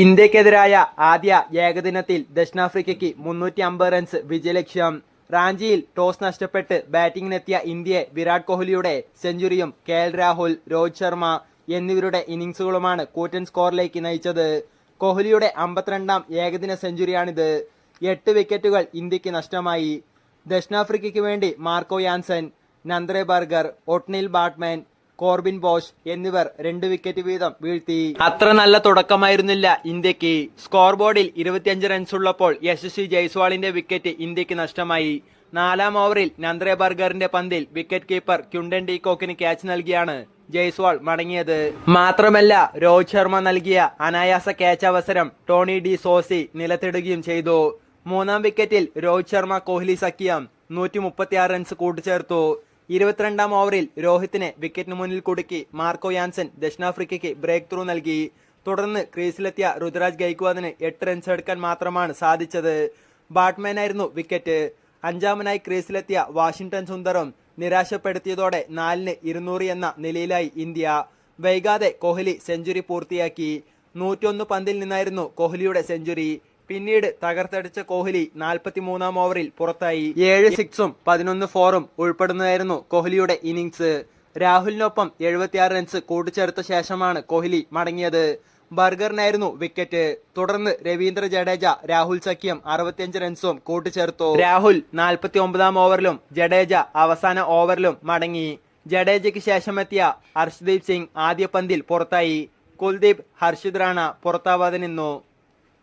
ഇന്ത്യക്കെതിരായ ആദ്യ ഏകദിനത്തിൽ ദക്ഷിണാഫ്രിക്കയ്ക്ക് മുന്നൂറ്റി അമ്പത് റൺസ് വിജയലക്ഷ്യം. റാഞ്ചിയിൽ ടോസ് നഷ്ടപ്പെട്ട് ബാറ്റിംഗിനെത്തിയ ഇന്ത്യയെ വിരാട് കോഹ്ലിയുടെ സെഞ്ചുറിയും കെ എൽ രാഹുൽ രോഹിത് ശർമ്മ എന്നിവരുടെ ഇന്നിംഗ്സുകളുമാണ് കൂറ്റൻ സ്കോറിലേക്ക് നയിച്ചത്. കോഹ്ലിയുടെ അമ്പത്തിരണ്ടാം ഏകദിന സെഞ്ചുറിയാണിത്. എട്ട് വിക്കറ്റുകൾ ഇന്ത്യയ്ക്ക് നഷ്ടമായി. ദക്ഷിണാഫ്രിക്കയ്ക്ക് വേണ്ടി Marco Jansen Nandre Burger Ottneil Baartman Corbin Bosch എന്നിവർ രണ്ട് വിക്കറ്റ് വീതം വീഴ്ത്തി. അത്ര നല്ല തുടക്കമായിരുന്നില്ല ഇന്ത്യയ്ക്ക്. സ്കോർ ബോർഡിൽ ഇരുപത്തിയഞ്ച് റൺസ് ഉള്ളപ്പോൾ യശസ്വി ജയ്സ്വാളിന്റെ വിക്കറ്റ് ഇന്ത്യയ്ക്ക് നഷ്ടമായി. നാലാം ഓവറിൽ നന്ദ്രെ ബർഗറിന്റെ പന്തിൽ വിക്കറ്റ് കീപ്പർ ക്യുണ്ടൻ ഡീകോക്കിന് ക്യാച്ച് നൽകിയാണ് ജയ്സ്വാൾ മടങ്ങിയത്. മാത്രമല്ല രോഹിത് ശർമ്മ നൽകിയ അനായാസ ക്യാച്ച് അവസരം ടോണി ഡി സോസി നിലത്തിടുകയും ചെയ്തു. മൂന്നാം വിക്കറ്റിൽ രോഹിത് ശർമ്മ കോഹ്ലി സഖ്യം നൂറ്റി റൺസ് കൂട്ടിച്ചേർത്തു ഇരുപത്തിരണ്ടാം ഓവറിൽ രോഹിത്തിനെ വിക്കറ്റിന് മുന്നിൽ കുടുക്കി മാർക്കോ യാൻസൻ ദക്ഷിണാഫ്രിക്കയ്ക്ക് ബ്രേക്ക് ത്രൂ നൽകി. തുടർന്ന് ക്രീസിലെത്തിയ രുദ്രാജ് ഗൈക്വാദിന് എട്ട് റൺസ് എടുക്കാൻ മാത്രമാണ് സാധിച്ചത്. ബാറ്റ്മാനായിരുന്നു വിക്കറ്റ് അഞ്ചാമനായി ക്രീസിലെത്തിയ വാഷിംഗ്ടൺ സുന്ദറും നിരാശപ്പെടുത്തിയതോടെ നാലിന് ഇരുന്നൂറ് എന്ന നിലയിലായി ഇന്ത്യ. വൈകാതെ കോഹ്ലി സെഞ്ചുറി പൂർത്തിയാക്കി. നൂറ്റിയൊന്ന് പന്തിൽ നിന്നായിരുന്നു കോഹ്ലിയുടെ സെഞ്ചുറി പിന്നീട് തകർത്തടിച്ച കോഹ്ലി നാൽപ്പത്തിമൂന്നാം ഓവറിൽ പുറത്തായി. ഏഴ് സിക്സും പതിനൊന്ന് ഫോറും ഉൾപ്പെടുന്നതായിരുന്നു കോഹ്ലിയുടെ ഇന്നിംഗ്സ് രാഹുലിനൊപ്പം എഴുപത്തിയാറ് റൺസ് കൂട്ടിച്ചേർത്ത ശേഷമാണ് കോഹ്ലി മടങ്ങിയത്. ബർഗറിനായിരുന്നു വിക്കറ്റ്. തുടർന്ന് രവീന്ദ്ര ജഡേജ രാഹുൽ സഖ്യം അറുപത്തിയഞ്ച് റൺസും കൂട്ടിച്ചേർത്തു. രാഹുൽ നാൽപ്പത്തി ഒമ്പതാം ഓവറിലും ജഡേജ അവസാന ഓവറിലും മടങ്ങി. ജഡേജയ്ക്ക് ശേഷമെത്തിയ ഹർഷ്ദീപ് സിംഗ് ആദ്യ പന്തിൽ പുറത്തായി. കുൽദീപ് ഹർഷിദ് റാണ പുറത്താവാതെ നിന്നു.